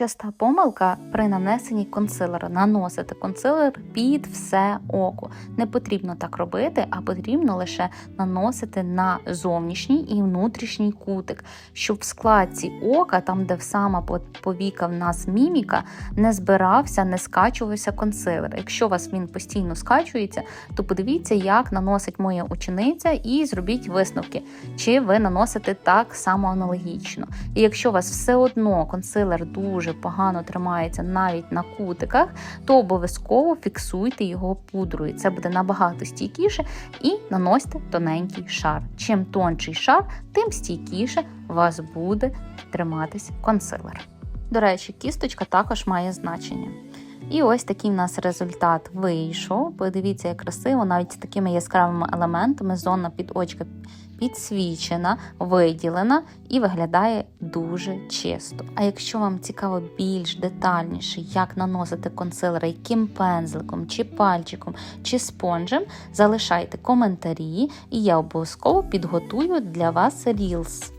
Часта помилка при нанесенні консилера. Наносити консилер під все око. Не потрібно так робити, а потрібно лише наносити на зовнішній і внутрішній кутик, щоб в складці ока, там де сама повіка в нас міміка, не збирався, не скачувався консилер. Якщо у вас він постійно скачується, то подивіться, як наносить моя учениця, і зробіть висновки, чи ви наносите так само аналогічно. І якщо у вас все одно консилер дуже погано тримається навіть на кутиках, то обов'язково фіксуйте його пудрою. Це буде набагато стійкіше і наносьте тоненький шар. Чим тонший шар, тим стійкіше у вас буде триматись консилер. До речі, кісточка також має значення. І ось такий в нас результат вийшов. Подивіться, як красиво, навіть з такими яскравими елементами зона під очка підсвічена, виділена і виглядає дуже чисто. А якщо вам цікаво більш детальніше, як наносити консилери, яким пензликом, чи пальчиком, чи спонжем, залишайте коментарі, і я обов'язково підготую для вас рілс.